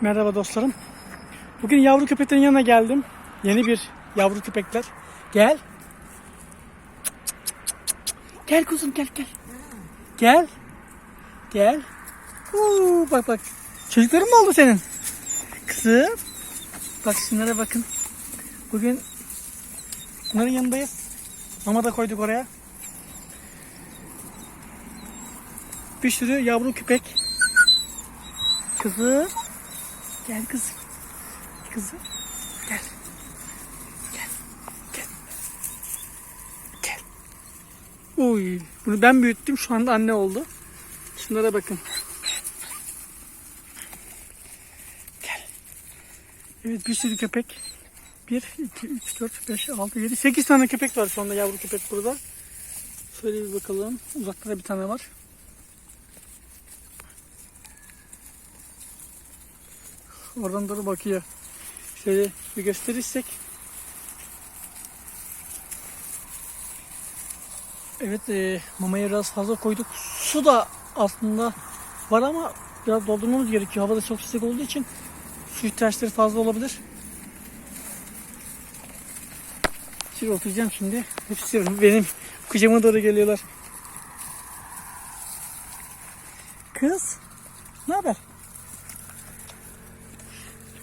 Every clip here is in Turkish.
Merhaba dostlarım. Bugün yavru köpeklerin yanına geldim. Yeni bir yavru köpekler. Gel. Gel kuzum gel gel. Gel. Gel. Uuu, bak bak. Çocukların mı oldu senin? Kızım. Bak şunlara bakın. Bugün bunların yanındayız. Mama da koyduk oraya. Bir sürü yavru köpek. Kızım. Gel kızım. Kızım. Gel. Gel. Gel. Gel. Uy, bunu ben büyüttüm. Şu anda anne oldu. Şunlara bakın. Gel. Evet bir sürü köpek. 1, 2, 3, 4, 5, 6, 7, 8 tane köpek var şu anda yavru köpek burada. Şöyle bir bakalım. Uzakta da bir tane var. Oradan doğru bakıyor. Şöyle bir gösterirsek. Evet e, mamaya biraz fazla koyduk. Su da aslında var ama biraz doldurmamız gerekiyor. Hava da çok sıcak olduğu için su ihtiyaçları fazla olabilir. Şöyle oturacağım şimdi. Hepsi benim kucağıma doğru geliyorlar. Kız, ne haber?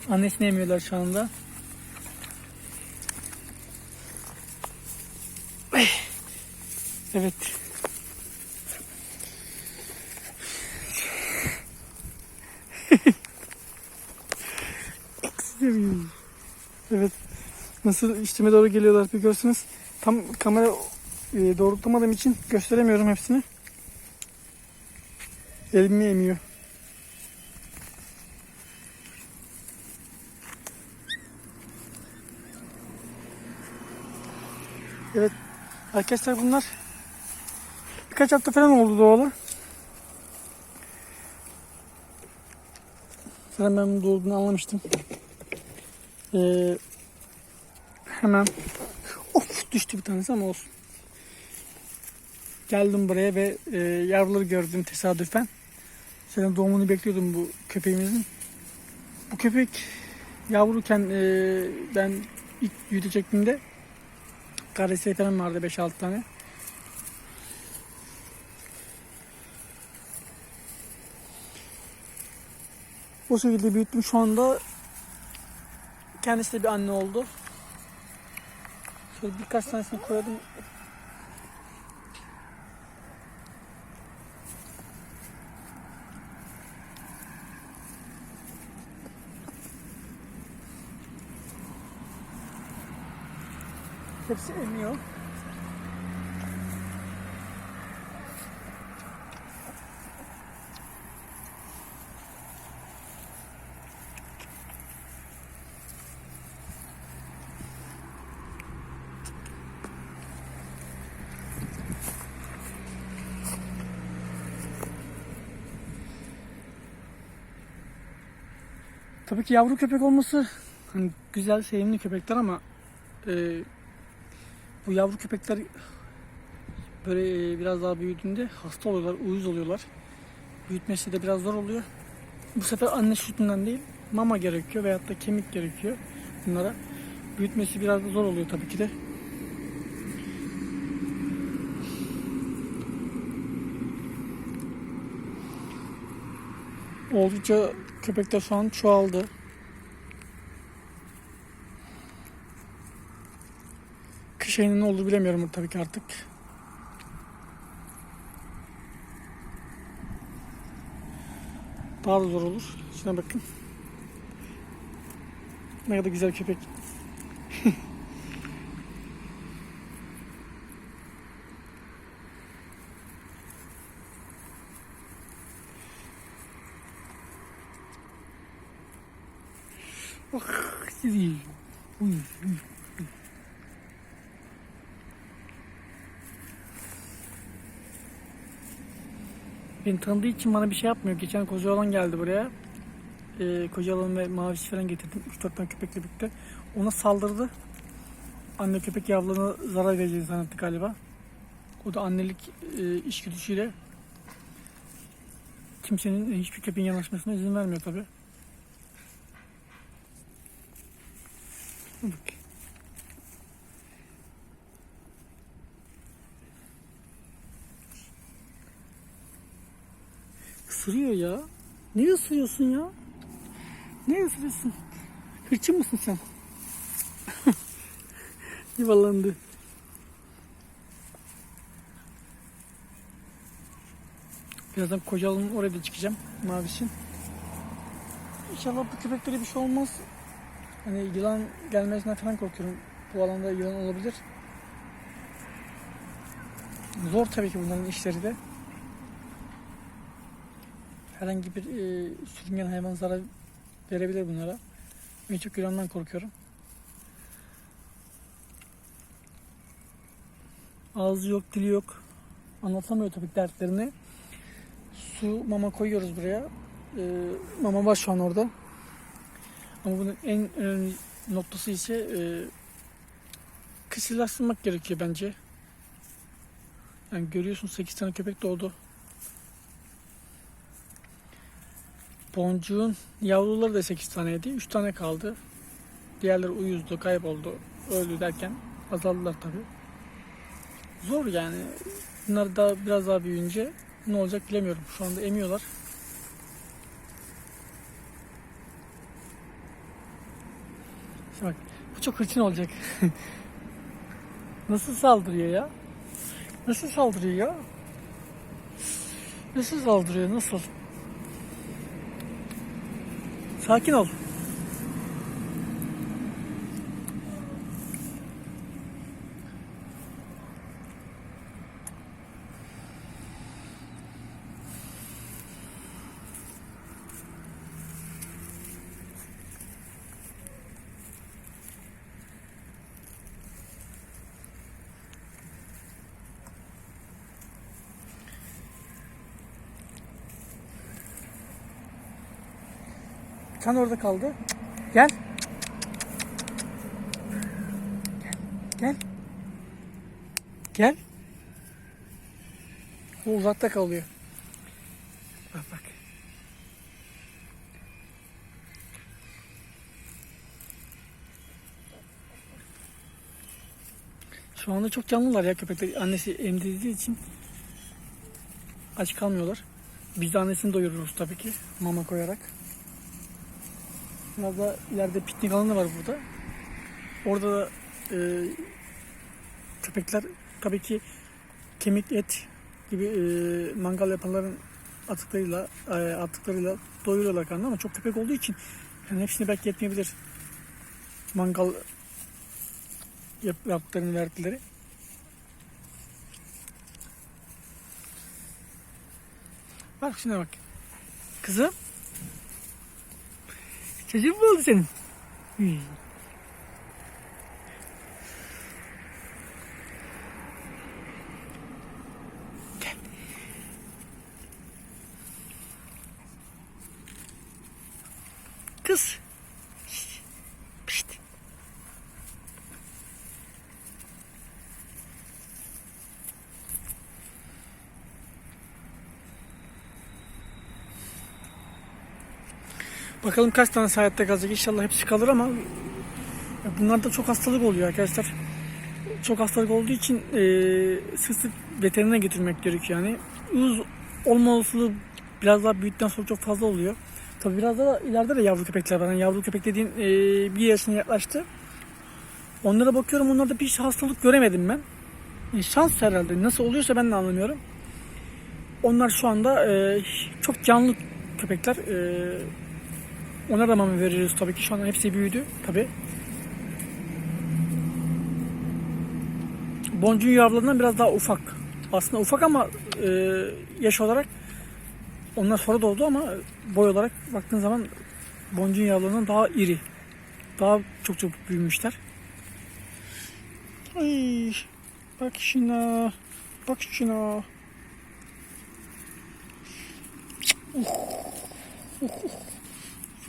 Annesini emiyorlar şu anda. Evet. evet. Nasıl içime doğru geliyorlar bir görsünüz. Tam kamera e, doğrultamadığım için gösteremiyorum hepsini. Elimi emiyor. Evet. Arkadaşlar bunlar birkaç hafta falan oldu doğalı. Zaten ben bunun doğduğunu anlamıştım. Ee, hemen of düştü bir tanesi ama olsun. Geldim buraya ve e, yavruları gördüm tesadüfen. Senin doğumunu bekliyordum bu köpeğimizin. Bu köpek yavruken e, ben ilk büyütecektim Karesi falan vardı 5-6 tane. Bu şekilde büyüttüm. Şu anda kendisi de bir anne oldu. Şöyle birkaç tanesini koydum. Hepsi emiyor. Tabii ki yavru köpek olması hani güzel, sevimli köpekler ama e, bu yavru köpekler böyle e, biraz daha büyüdüğünde hasta oluyorlar, uyuz oluyorlar. Büyütmesi de biraz zor oluyor. Bu sefer anne sütünden değil, mama gerekiyor veyahut da kemik gerekiyor bunlara. Büyütmesi biraz zor oluyor tabii ki de. Oldukça köpekler şu an çoğaldı. Ayının ne olduğu bilemiyorum tabii ki artık. Daha da zor olur. Şuna bakın. Ne kadar güzel köpek. Oh, sizi. Uy, uy. Beni tanıdığı için bana bir şey yapmıyor. Geçen koca olan geldi buraya. Ee, koca olan ve mavisi falan getirdim. 3-4 tane köpekle birlikte. Ona saldırdı. Anne köpek yavrularına zarar vereceğini zannetti galiba. O da annelik e, işgüdüsüyle kimsenin e, hiçbir köpeğin yanaşmasına izin vermiyor tabi. Bak. Isırıyor ya. Ne ısırıyorsun ya? Ne ısırıyorsun? Hırçın mısın sen? Yuvarlandı. Birazdan kocalığın oraya da çıkacağım mavişin. İnşallah bu köpeklere bir şey olmaz. Hani yılan gelmesinden falan korkuyorum. Bu alanda yılan olabilir. Zor tabii ki bunların işleri de. Herhangi bir e, sürüngen hayvan zarar verebilir bunlara. En çok yılandan korkuyorum. Ağzı yok, dili yok. Anlatamıyor tabii dertlerini. Su, mama koyuyoruz buraya. Ee, mama var şu an orada. Ama bunun en önemli noktası ise e, kısırlaştırmak gerekiyor bence. Yani görüyorsun 8 tane köpek doğdu. Boncuğun yavruları da 8 taneydi. 3 tane kaldı. Diğerleri uyuzdu, kayboldu, öldü derken azaldılar tabi. Zor yani. Bunlar da biraz daha büyüyünce ne olacak bilemiyorum. Şu anda emiyorlar. Bak bu çok hırçın olacak. Nasıl saldırıyor ya? Nasıl saldırıyor ya? Nasıl saldırıyor? Nasıl? Sakin ol. Tane orada kaldı. Gel. Gel. Gel. O uzakta kalıyor. Bak bak. Şu anda çok canlılar ya köpekler. Annesi emdirdiği için aç kalmıyorlar. Biz de annesini doyururuz tabii ki mama koyarak. Biraz da ileride piknik alanı var burada. Orada da e, köpekler tabii ki kemik et gibi e, mangal yapanların atıklarıyla e, atıklarıyla doyuruyorlar karnını ama çok köpek olduğu için yani hepsini belki yetmeyebilir. Mangal yap, yaptıklarını verdikleri. Bak şuna bak. Kızım. Çocuğun mu oldu senin? Hmm. Gel. Kız. Şşt. Pişt. Bakalım kaç tane hayatta kalacak. İnşallah hepsi kalır ama bunlarda çok hastalık oluyor arkadaşlar. Çok hastalık olduğu için e, sık sık veterinere götürmek gerekiyor yani. Uyuz olma biraz daha büyüdükten sonra çok fazla oluyor. Tabi biraz da ileride de yavru köpekler var. Yani yavru köpek dediğin e, bir yaşına yaklaştı. Onlara bakıyorum onlarda bir hastalık göremedim ben. E, şans herhalde. Nasıl oluyorsa ben de anlamıyorum. Onlar şu anda e, çok canlı köpekler. E, ona mama veriyoruz tabii ki. Şu an hepsi büyüdü tabii. Boncuğun yavrularından biraz daha ufak. Aslında ufak ama e, yaş olarak onlar sonra doğdu ama boy olarak baktığın zaman boncuğun yavrularından daha iri. Daha çok çok büyümüşler. Ay, bak şuna. Bak şuna. Uh, uh, uh.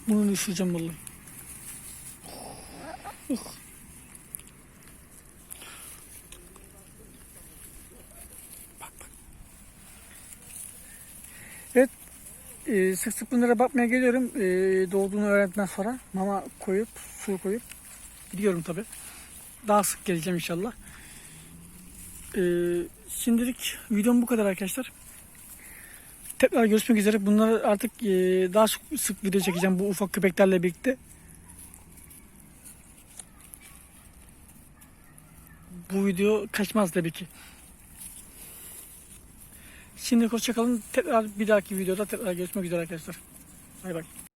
Bunu düşüreceğim vallahi. Bak. Evet. E, sık sık bunlara bakmaya geliyorum. E, doğduğunu öğrendikten sonra mama koyup, su koyup. Biliyorum tabi. Daha sık geleceğim inşallah. Ee, şimdilik videom bu kadar arkadaşlar. Tekrar görüşmek üzere. Bunları artık e, daha sık, video çekeceğim bu ufak köpeklerle birlikte. Bu video kaçmaz tabii ki. Şimdi hoşçakalın. Tekrar bir dahaki videoda tekrar görüşmek üzere arkadaşlar. Bay bay.